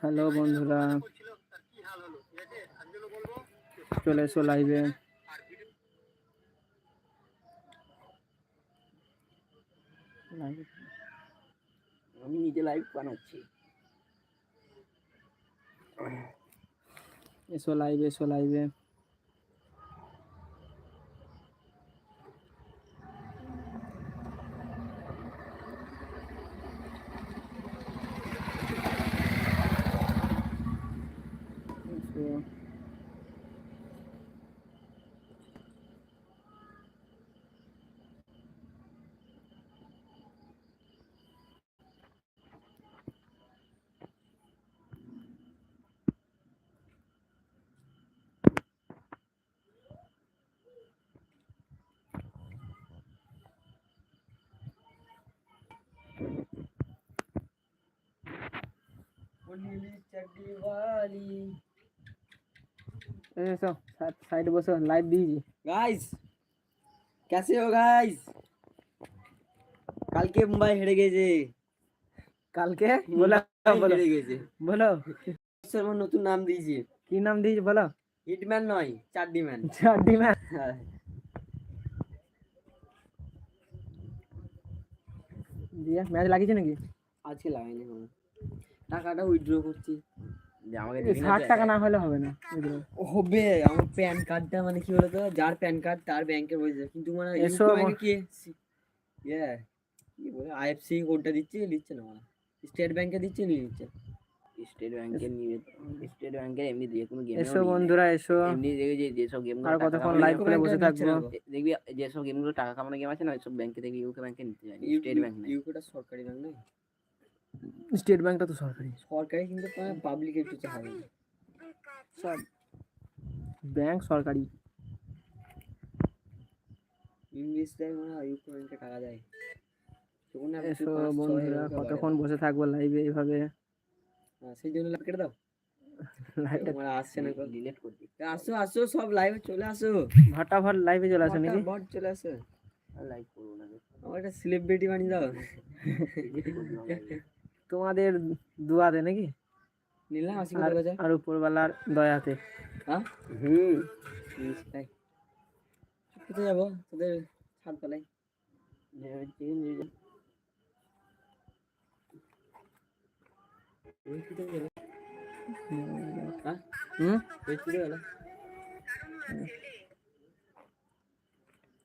Hello বন্ধুরা চলে এসো লাইভে আমি নিজে লাইভ বানাচ্ছি। এসো লাইভে এসো লাইভে এসো সাইডে বসো লাইভ দিয়েছি গাইস कैसे हो गाइस কালকে মুম্বাই হেরে গেছে কালকে বলো মুম্বাই বলো হেরে গেছে বলো শর্মা নতুন নাম দিয়েছে কি নাম দিয়েছি বলো হিটম্যান নয় চাড্ডি ম্যান চারটি ম্যাচ দিয়ে ম্যাচ লাগিয়েছে নাকি আজকে লাগাইনি কোনো টাকাটা উইথড্র করছি। আমাকে এই ষাট টাকা না হলে হবে না হবে আমার প্যান কার্ডটা মানে কি বলতো? যার প্যান কার্ড তার ব্যাংকে বসে কিন্তু মানে এসো ইউকো আমার- কি ইয়ে কি বলে? আইএফসি কোডটা দিচ্ছে দিচ্ছে না মানে। স্টেট ব্যাংকে দিচ্ছে নিয়ে নিচ্ছে। স্টেট ব্যাংকের নিয়ে স্টেট ব্যাংকের এমনি যে কোনো গেম এসো বন্ধুরা এসো। এমনি দেখবি যে যেসব গেম আর কতক্ষণ লাইভ করে বসে থাকব? দেখবি যেসব গেমগুলো টাকা কামানো গেম আছে না ওইসব ব্যাংকে দেখবি ইউকো ব্যাংকে নিতে যায় স্টেট ব্যাংক না ইউকোটা সরকারি ব্যাংক না স্টেট ব্যাংকটা তো সরকারি। সরকারি কিন্তু পাবলিক একটু চাহাবে সব। ব্যাংক সরকারি। ইংলিশটাই মানে ইউকো ব্যাংকে টাকা দেয়। এসো বন্ধুরা কতক্ষণ বসে থাকব লাইভে এইভাবে? হ্যাঁ, সেই জন্য লাইভ কেটে দাও। লাইভটা আসছে না ডিলিট করে দিই। আসো আসো সব লাইভে চলে আসো। ভাটাভাট লাইভে চলে আসে নাকি? বট চলে আসো। লাইভ করব না। আমার একটা সেলিব্রিটি বানিয়ে দাও। তোমাদের দুয়াতে নাকি নিলাম আসি আর কোথায় আর উপরওয়ালার দয়াতে হ্যাঁ হুম তাই কোথায় যাবো তোদের ছাদ তলায় হ্যাঁ হুম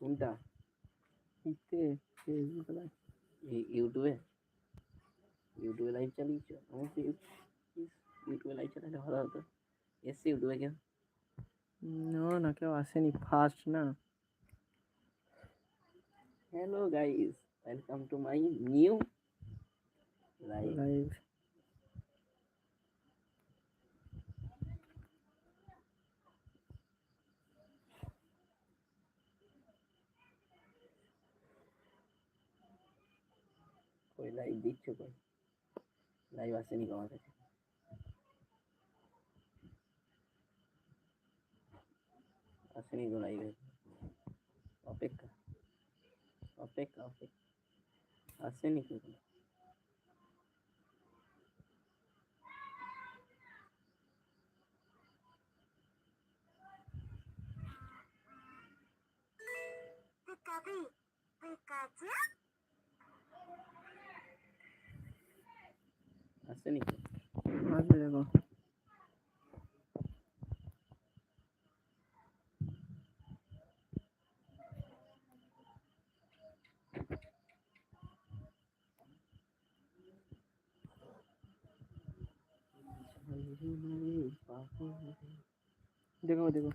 কোনটা ইতে ফেসবুক লাইভ ইউটিউবে ইউটিউবে লাইভ চালিয়েছ আমার তো ইউটিউবে লাইভ চালালে ভালো হতো এসছি ইউটিউবে কেন না না কেউ আসেনি ফার্স্ট না hello guys welcome to my new live live কই লাইভ দিচ্ছ কই লাইভ 라이와스니 가와 서. 아스니 도 라이 브. 어 펙. 어펙 어 펙. 아스니 도. 부카비 부카즈 এরকম হচ্ছে না হুম, যে একদম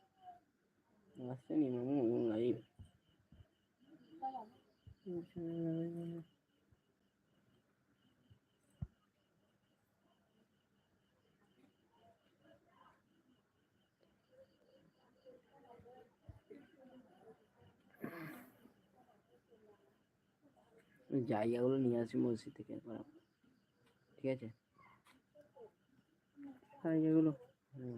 আসছে নি মামু লাইভ জায়গাগুলো নিয়ে আসি মসজিদ থেকে একবার ঠিক আছে জায়গাগুলো হুম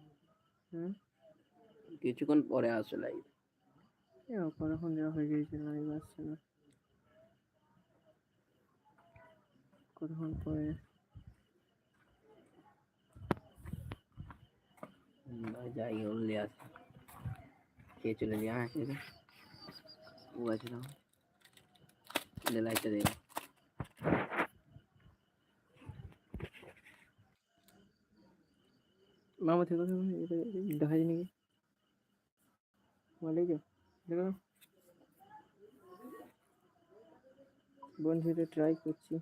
হুম? কিছুক্ষণ পরে আসো লাইভ কতক্ষণ দেওয়া হয়ে গিয়েছে লাইভ আসছে না। কতক্ষণ পরে? জায়গাগুলো নিয়ে আসি খেয়ে চলে যা হ্যাঁ ও আছে না। লাইটটা দেখ? মামা থেকে দেখা যায় নাকি? মালিক দেখো বন্ধুদের ট্রাই করছি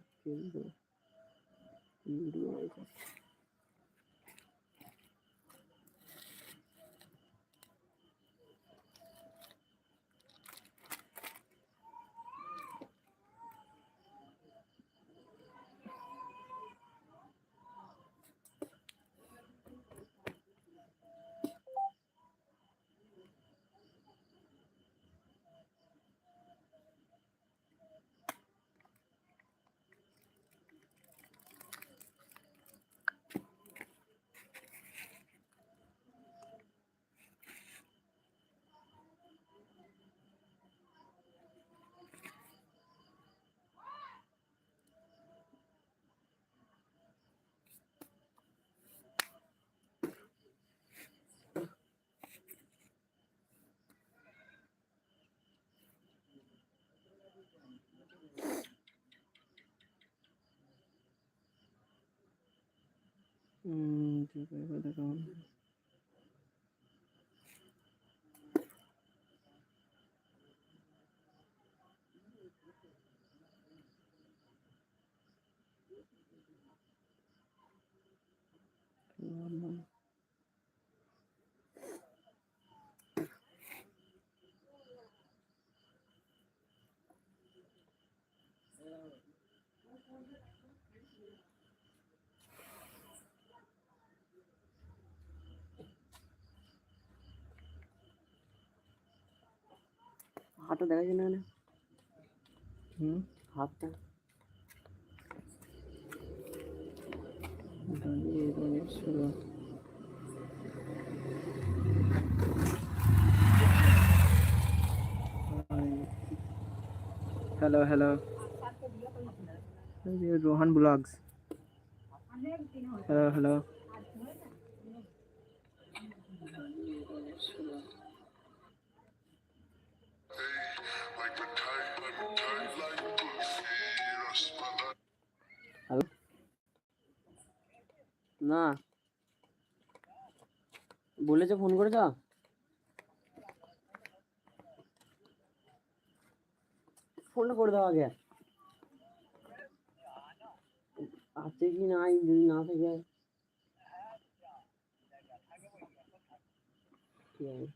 嗯，就是说那个。হাতটা দেখা যায় না এখানে? হুম হাতটা দাঁড়িয়ে দাঁড়িয়ে শুরু hello hello Rohan blogs hello hello Like না। বলেছে ফোন করেছ? ফোনটা করে দাও আগে। আছে কি নাই যদি না থাকে? চলো।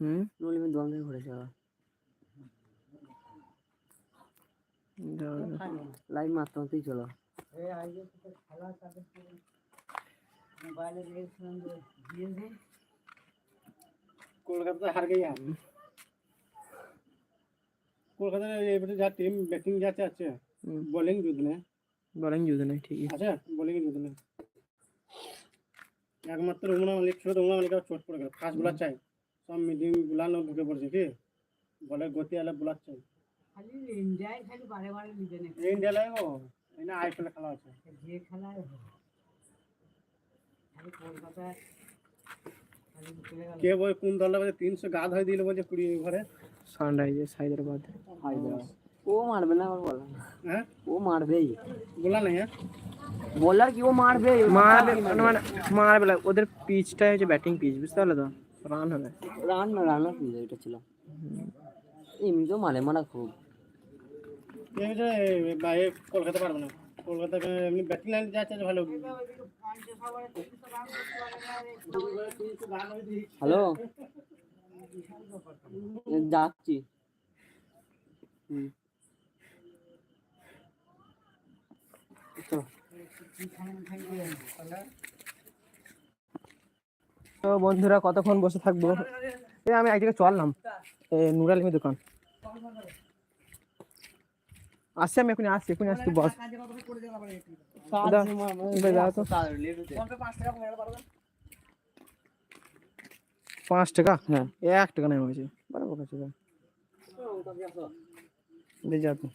হুম? লিমিট দল লাইভ চলো কলকাতা হার গেই কলকাতা যা টিম ব্যাটিং যাচ্ছে আছে বোলিং যুদ্ধ নেই। বোলিং যুদ্ধ নেই ঠিক আছে বোলিং যুদ্ধ নেই। একমাত্র রুমনা মালিক ছোট রুমনা মালিক চোট পড়ে গেল। ফাস্ট বোলার চাই। সব মিডিয়াম বোলার লোক ঢুকে পড়ছে কি বলের গতি আলা বোলার চাই খালি ইন্ডিয়ায় খালি বারে বারে নিবে না এই ইন্ডিয়া লাগো এনে আইপিএল খেলা আছে যে খেলায় হয়। খালি কলকাতায় খালি চলে গেল কে বল কোন দল বলে তিনশো গা ধরে দিল বলছে কুড়ি ওভারে সানরাইজার্স হায়দ্রাবাদ ও মারবে না আমার বলার হ্যাঁ ও মারবেই বলা নাই হ্যাঁ বলার কি ও মারবে মারবে মানে মানে মারবে না। ওদের পিচটাই হচ্ছে ব্যাটিং পিচ বুঝতে পারলে তো রান হবে রান না রান এটা ছিল? এমনিতেও মারে মারা খুব। বাইরে কলকাতা পারবে না। কলকাতা এমনি ব্যাটিং লাইন যাচ্ছে ভালো। হ্যালো? যাচ্ছি। হুম। চলো। তো বন্ধুরা কতক্ষণ বসে থাকব? এই আমি এক জায়গায় চললাম এ নুরালিমি দোকান। আসছি আমি এখনই আসছি এখনই আসছি বস। পাঁচ টাকা? হ্যাঁ এক টাকা নেই হয়েছে। বরাবর কাছে যা তো।